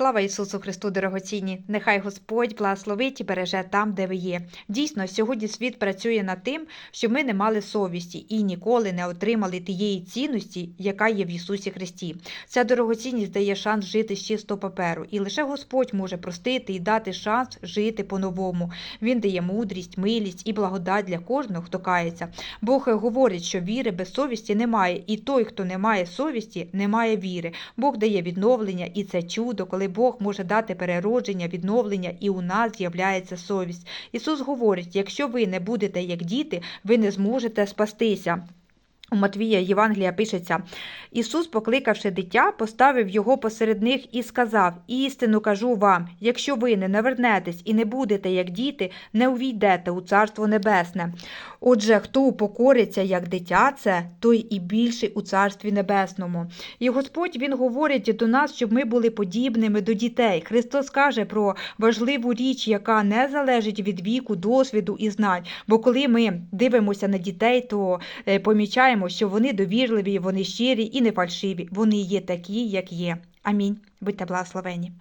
Слава Ісусу Христу, дорогоцінні! Нехай Господь благословить і береже там, де ви є. Дійсно, сьогодні світ працює над тим, щоб ми не мали совісті і ніколи не отримали тієї цінності, яка є в Ісусі Христі. Ця дорогоцінність дає шанс жити з чистого паперу, і лише Господь може простити і дати шанс жити по-новому. Він дає мудрість, милість і благодать для кожного, хто кається. Бог говорить, що віри без совісті немає, і той, хто не має совісті, не має віри. Бог дає відновлення, і це чудо, коли Бог може дати переродження, відновлення, і у нас з'являється совість. Ісус говорить: якщо ви не будете як діти, ви не зможете спастися. У Матвія Євангелія пишеться: Ісус, покликавши дитя, поставив його посеред них і сказав: Істину кажу вам, якщо ви не навернетесь і не будете як діти, не увійдете у Царство Небесне. Отже, хто упокориться як дитя, це той і більший у Царстві Небесному. І Господь Він говорить до нас, щоб ми були подібними до дітей. Христос каже про важливу річ, яка не залежить від віку, досвіду і знань. Бо коли ми дивимося на дітей, то е, помічаємо, що вони довірливі, вони щирі і не фальшиві. Вони є такі, як є. Амінь. Будьте благословені.